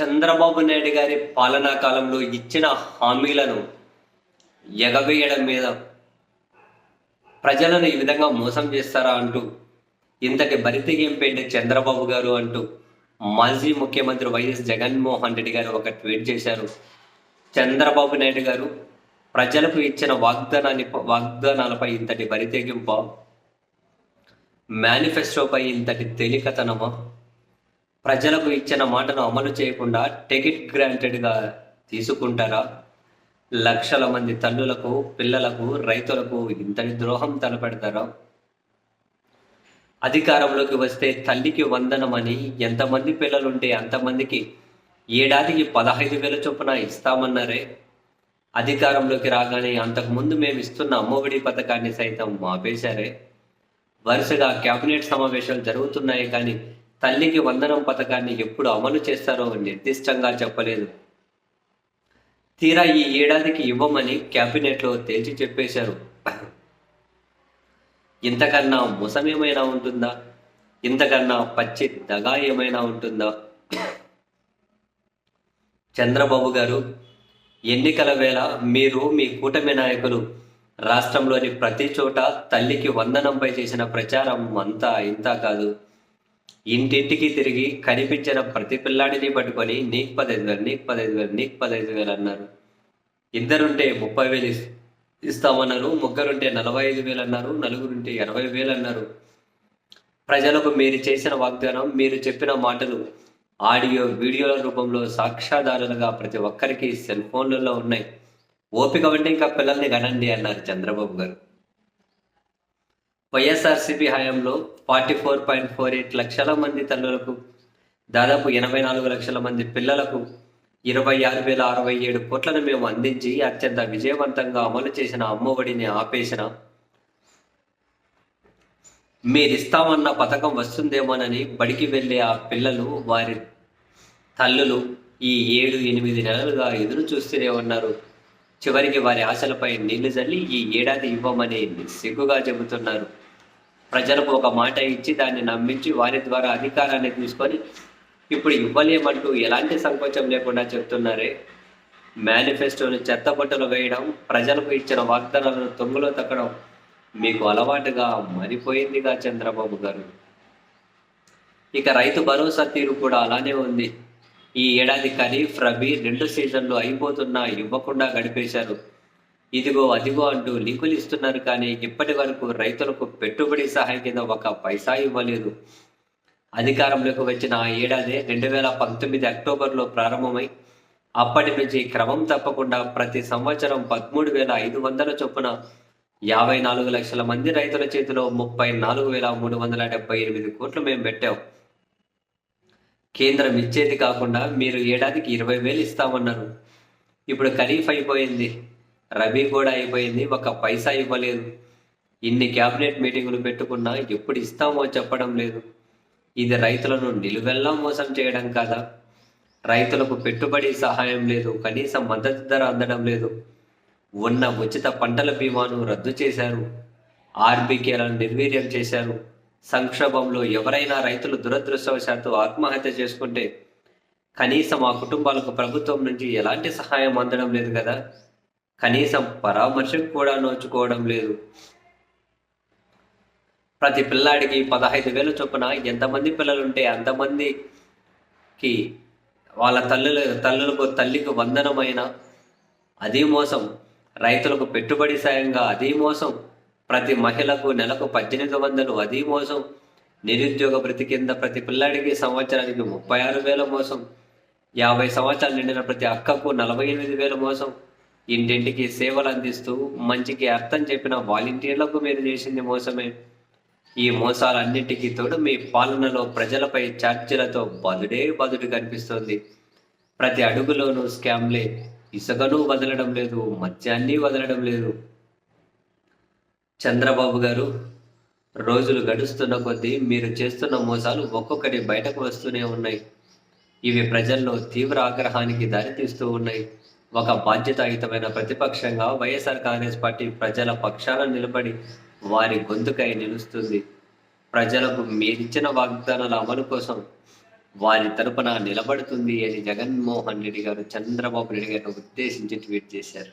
చంద్రబాబు నాయుడు గారి పాలనా కాలంలో ఇచ్చిన హామీలను ఎగవేయడం మీద ప్రజలను ఈ విధంగా మోసం చేస్తారా అంటూ ఇంతటి బరితెగింపేంటి చంద్రబాబు గారు అంటూ మాజీ ముఖ్యమంత్రి వైఎస్ జగన్మోహన్ రెడ్డి గారు ఒక ట్వీట్ చేశారు. చంద్రబాబు నాయుడు గారు ప్రజలకు ఇచ్చిన వాగ్దానాన్ని వాగ్దానాలపై ఇంతటి బరితెగింప మేనిఫెస్టోపై ఇంతటి తేలికతనమా? ప్రజలకు ఇచ్చిన మాటను అమలు చేయకుండా టికెట్ గ్రాంటెడ్గా తీసుకుంటారా? లక్షల మంది తల్లులకు పిల్లలకు రైతులకు ఇంతటి ద్రోహం తలపెడతారా? అధికారంలోకి వస్తే తల్లికి వందనమని ఎంతమంది పిల్లలుంటే అంతమందికి ఏడాదికి పదహైదు వేల చొప్పున ఇస్తామన్నారే. అధికారంలోకి రాగానే అంతకుముందు మేము ఇస్తున్న అమ్మఒడి పథకాన్ని సైతం ఆపేశారే వరుసగా కేబినెట్ సమావేశాలు జరుగుతున్నాయి కానీ తల్లికి వందనం పథకాన్ని ఎప్పుడు అమలు చేస్తారో నిర్దిష్టంగా చెప్పలేదు. తీరా ఈ ఏడాదికి ఇవ్వమని క్యాబినెట్లో తేల్చి చెప్పేశారు. ఇంతకన్నా మోసం ఏమైనా ఉంటుందా? ఇంతకన్నా పచ్చి దగా ఏమైనా ఉంటుందా? చంద్రబాబు గారు ఎన్నికల వేళ మీరు మీ కూటమి నాయకులు రాష్ట్రంలోని ప్రతి చోట తల్లికి వందనంపై చేసిన ప్రచారం అంతా ఇంత కాదు. ఇంటింటికి తిరిగి కనిపించిన ప్రతి పిల్లాడిని పట్టుకొని నీకు పదహైదు వేలు నీకు పదహైదు వేలు నీకు పదహైదు వేలు అన్నారు. ఇద్దరుంటే ముప్పై వేలు ఇస్తామన్నారు ముగ్గురుంటే నలభై ఐదు వేలు అన్నారు నలుగురుంటే ఇరవై వేలు అన్నారు. ప్రజలకు మీరు చేసిన వాగ్దానం మీరు చెప్పిన మాటలు ఆడియో వీడియోల రూపంలో సాక్ష్యాధారాలుగా ప్రతి ఒక్కరికి సెల్ ఫోన్లలో ఉన్నాయి. ఓపిక ఉంటే ఇంకా పిల్లల్ని గనండి అన్నారు చంద్రబాబు గారు. వైఎస్ఆర్సీపీ హయాంలో forty four point four eight లక్షల మంది తల్లులకు దాదాపు ఎనభై నాలుగు లక్షల మంది పిల్లలకు ఇరవై ఆరు వేల అరవై ఏడు కోట్లను మేము అందించి అత్యంత విజయవంతంగా అమలు చేసిన అమ్మఒడిని ఆపేసిన. మీరిస్తామన్న పథకం వస్తుందేమోనని బడికి వెళ్ళే ఆ పిల్లలు వారి తల్లులు ఈ ఏడు ఎనిమిది నెలలుగా ఎదురు చూస్తూనే ఉన్నారు. చివరికి వారి ఆశలపై నీళ్ళు జల్లి ఈ ఏడాది ఇవ్వమని సిగ్గుగా చెబుతున్నారు. ప్రజలకు ఒక మాట ఇచ్చి దాన్ని నమ్మించి వారి ద్వారా అధికారాన్ని తీసుకొని ఇప్పుడు ఇవ్వలేమంటూ ఎలాంటి సంకోచం లేకుండా చెప్తున్నారే. మేనిఫెస్టోను చెత్తబట్టలు వేయడం ప్రజలకు ఇచ్చిన వాగ్దానాలను తొంగులో తక్కడం మీకు అలవాటుగా మరిపోయిందిగా చంద్రబాబు గారు. ఇక రైతు భరోసా తీరు కూడా అలానే ఉంది. ఈ ఏడాది ఖరీఫ్ రబీ రెండు సీజన్లు అయిపోతున్నా ఇవ్వకుండా గడిపేశారు. ఇదిగో అదిగో అంటూ లింకులు ఇస్తున్నారు కానీ ఇప్పటి వరకు రైతులకు పెట్టుబడి సహాయం కింద ఒక పైసా ఇవ్వలేదు. అధికారంలోకి వచ్చిన ఆ ఏడాది రెండు వేల పంతొమ్మిది అక్టోబర్లో ప్రారంభమై అప్పటి నుంచి క్రమం తప్పకుండా ప్రతి సంవత్సరం పదమూడు వేల ఐదు వందల చొప్పున యాభై నాలుగు లక్షల మంది రైతుల చేతిలో ముప్పై నాలుగు వేల మూడు వందల డెబ్బై ఎనిమిది కోట్లు మేము పెట్టాం. కేంద్రం ఇచ్చేది కాకుండా మీరు ఏడాదికి ఇరవై వేలు ఇస్తామన్నారు. ఇప్పుడు ఖరీఫ్ అయిపోయింది. రబీ కూడా అయిపోయింది ఒక పైసా ఇవ్వలేదు. ఇన్ని క్యాబినెట్ మీటింగులు పెట్టుకున్నా ఎప్పుడు ఇస్తామో చెప్పడం లేదు. ఇది రైతులను నిలువెల్లా మోసం చేయడం కాదా? రైతులకు పెట్టుబడి సహాయం లేదు కనీసం మద్దతు ధర అందడం లేదు. ఉన్న ఉచిత పంటల బీమాను రద్దు చేశారు. ఆర్బీకేలను నిర్వీర్యం చేశారు. సంక్షోభంలో ఎవరైనా రైతులు దురదృష్టవశాత్తు ఆత్మహత్య చేసుకుంటే కనీసం ఆ కుటుంబాలకు ప్రభుత్వం నుంచి ఎలాంటి సహాయం అందడం లేదు కదా? కనీసం పరామర్శకు కూడా నోచుకోవడం లేదు. ప్రతి పిల్లాడికి పదహైదు వేలు చొప్పున ఎంతమంది పిల్లలుంటే అంతమందికి వాళ్ళ తల్లుల తల్లులకు తల్లికి వందనమైన అది మోసం. రైతులకు పెట్టుబడి సాయంగా అదే మోసం. ప్రతి మహిళకు నెలకు పద్దెనిమిది వందలు అదే మోసం. నిరుద్యోగ ప్రతి కింద ప్రతి పిల్లాడికి సంవత్సరానికి ముప్పై ఆరు వేల మోసం. యాభై సంవత్సరాలు నిండిన ప్రతి అక్కకు నలభై ఎనిమిది వేల మోసం. ఇంటింటికి సేవలు అందిస్తూ మంచికి అర్థం చెప్పిన వాలంటీర్లకు మీరు చేసింది మోసమే. ఈ మోసాలన్నింటికీ తోడు మీ పాలనలో ప్రజలపై ఛార్జీలతో బదుడే బదుడు కనిపిస్తోంది. ప్రతి అడుగులోనూ స్కామ్లే. ఇసుకను వదలడం లేదు మద్యాన్ని వదలడం లేదు. చంద్రబాబు గారు రోజులు గడుస్తున్న కొద్దీ మీరు చేస్తున్న మోసాలు ఒక్కొక్కటి బయటకు వస్తూనే ఉన్నాయి. ఇవి ప్రజల్లో తీవ్ర ఆగ్రహానికి దారితీస్తూ ఉన్నాయి. ఒక బాధ్యతాయుతమైన ప్రతిపక్షంగా వైఎస్ఆర్ కాంగ్రెస్ పార్టీ ప్రజల పక్షాన నిలబడి వారి గొంతుకై నిలుస్తుంది. ప్రజలకు మీరిచ్చిన వాగ్దానాల అమలు కోసం వారి తరపున నిలబడుతుంది అని జగన్మోహన్ రెడ్డి గారు చంద్రబాబు నాయుడు గారిని ఉద్దేశించి ట్వీట్ చేశారు.